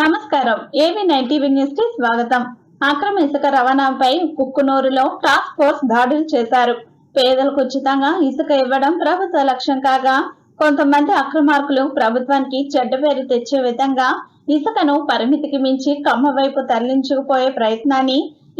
నమస్కారం. ఏవి nine TV న్యూస్కి స్వాగతం. అక్రమ ఇసుక రవాణాపై కుక్కునూరులో టాస్క్ ఫోర్స్ దాడులు చేశారు. పేదలకు ఉచితంగా ఇసుక ఇవ్వడం ప్రభుత్వ లక్ష్యం కాగా కొంతమంది అక్రమార్కులు ప్రభుత్వానికి చెడ్డ పేరు తెచ్చే విధంగా ఇసుకను పరిమితికి మించి కమ్మ వైపు తరలించుకుపోయే ప్రయత్నాన్ని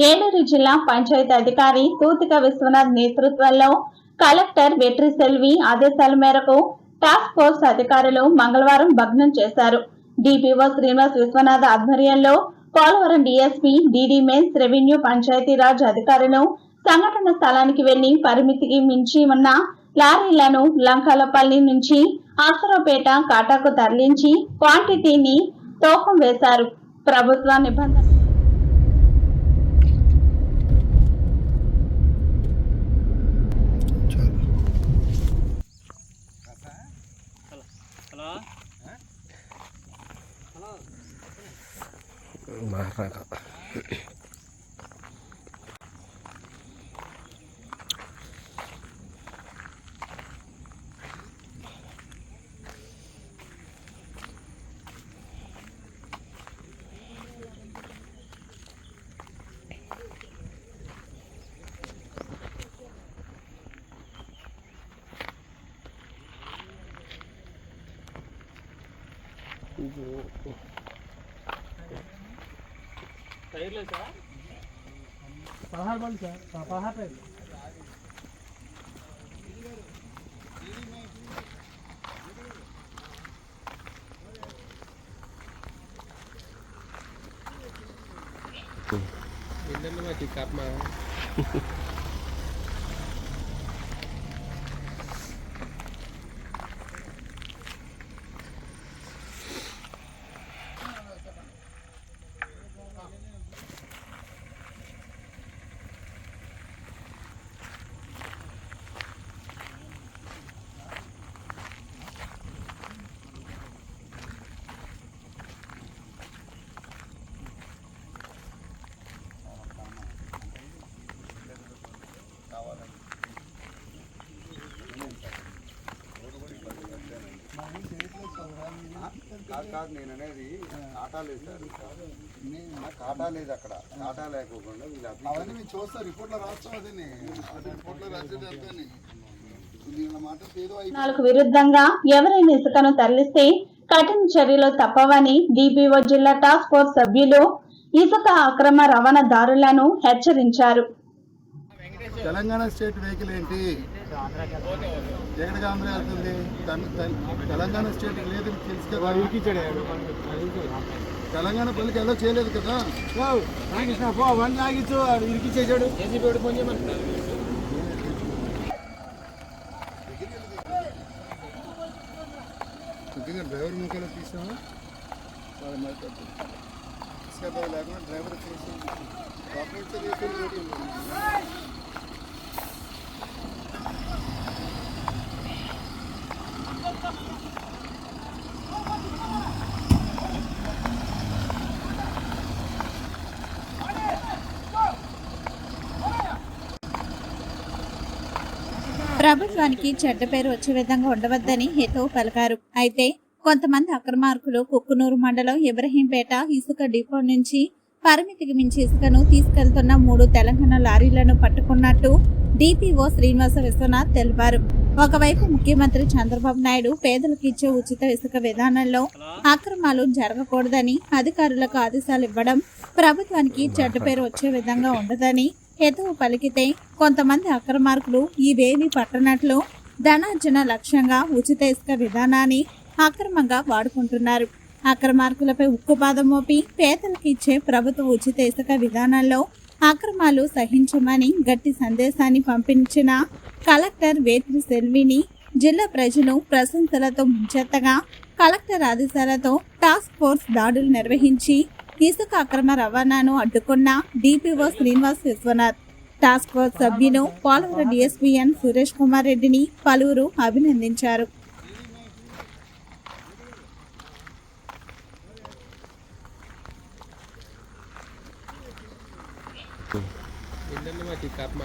ఏలూరు జిల్లా పంచాయతీ అధికారి తూతిక విశ్వనాథ్ నేతృత్వంలో కలెక్టర్ వెట్రి సెల్వి ఆదేశాల మేరకు టాస్క్ ఫోర్స్ అధికారులు మంగళవారం భగ్నం చేశారు. డిపిఓ శ్రీనివాస్ విశ్వనాథ్ ఆధ్వర్యంలో Polavaram DSP DD mines revenue Panchayati Raj అధికారులు సంఘటన స్థలానికి వెళ్ళి పరిమితికి మించి ఉన్న లారీలను లంకాలపల్లి నుంచి ఆసరాపేట కాటాకు తరలించి క్వాంటిటీని తోకం వేశారు. ప్రభుత్వ నిబంధన まあ、なかなか。Thank you. టైర్లే సార్ పదహారు బండి సార్ పదహారు టైర్లు ఏంటండి మాకు కర్మ కాదు కాదు నేను అనేది కాటా లేదు సార్. నాకు కాటా లేదు అక్కడ. కాటా లేకోకుండా వీళ్ళు అవన్నీ రిపోర్ట్లో రాస్తాం రిపోర్ట్లో రాసేది నిబంధనలకు విరుద్ధంగా ఎవరైనా ఇసుకను తరలిస్తే కఠిన చర్యలు తప్పవని డిపిఓ జిల్లా టాస్క్ ఫోర్స్ సభ్యులు ఇసుక అక్రమ రవాణాదారులను హెచ్చరించారు. తెలంగాణ స్టేట్ వెహికల్ ఏంటి? ఎక్కడికి ఆంధ్ర వెళ్తుంది? తెలంగాణ స్టేట్ లేదు తెలుసు కదా? తెలంగాణ పల్లికి ఎలా చేయలేదు కదా? వన్ లాగించు ఇరికిచ్చేసాడు. ఫోన్ చేయమని డ్రైవర్ ముఖాలు తీసాము వాళ్ళ మాట్లాడుతుంది లేకుండా డ్రైవర్ చేసి ఆపరేట్ చేసి ప్రభుత్వానికి చెడ్డ పేరు వచ్చే విధంగా ఉండవద్దని హితవు పలికారు. అయితే కొంతమంది అక్రమార్కులు కుక్కునూరు మండలం ఇబ్రహీంపేట ఇసుక డిపో నుంచి పరిమితికి మించి ఇసుకను తీసుకెళ్తున్న మూడు తెలంగాణ లారీలను పట్టుకున్నట్టు డిపిఓ శ్రీనివాస విశ్వనాథ్ తెలిపారు. ఒకవైపు ముఖ్యమంత్రి చంద్రబాబు నాయుడు పేదలకు ఇచ్చే ఉచిత ఇసుక విధానంలో అక్రమాలు జరగకూడదని అధికారులకు ఆదేశాలు ఇవ్వడం ప్రభుత్వానికి చెడ్డ పేరు వచ్చే విధంగా ఉండదని హెతువు పలికితే కొంతమంది అక్రమార్కులు ఇవేవి పట్టనట్లు ధనార్జన లక్ష్యంగా ఉచిత ఇసుక విధానాన్ని అక్రమంగా వాడుకుంటున్నారు. అక్రమార్కులపై ఉక్కుపాదం మోపి పేదలకు ఇచ్చే ప్రభుత్వ ఉచిత ఇసుక విధానంలో అక్రమాలు సహించమని గట్టి సందేశాన్ని పంపించిన కలెక్టర్ వేతిరి సెల్విని జిల్లా ప్రజలు ప్రశంసలతో ముంచెత్తగా కలెక్టర్ ఆదేశాలతో టాస్క్ ఫోర్స్ దాడులు నిర్వహించి ఇసుక అక్రమ రవాణాను అడ్డుకున్న DPO Srinivas Viswanath. Task force సభ్యులు పోలవరం డిఎస్పీఎన్ సురేష్ కుమార్ రెడ్డిని పలువురు అభినందించారు. ఏంటండి మాకు ఈ కర్మ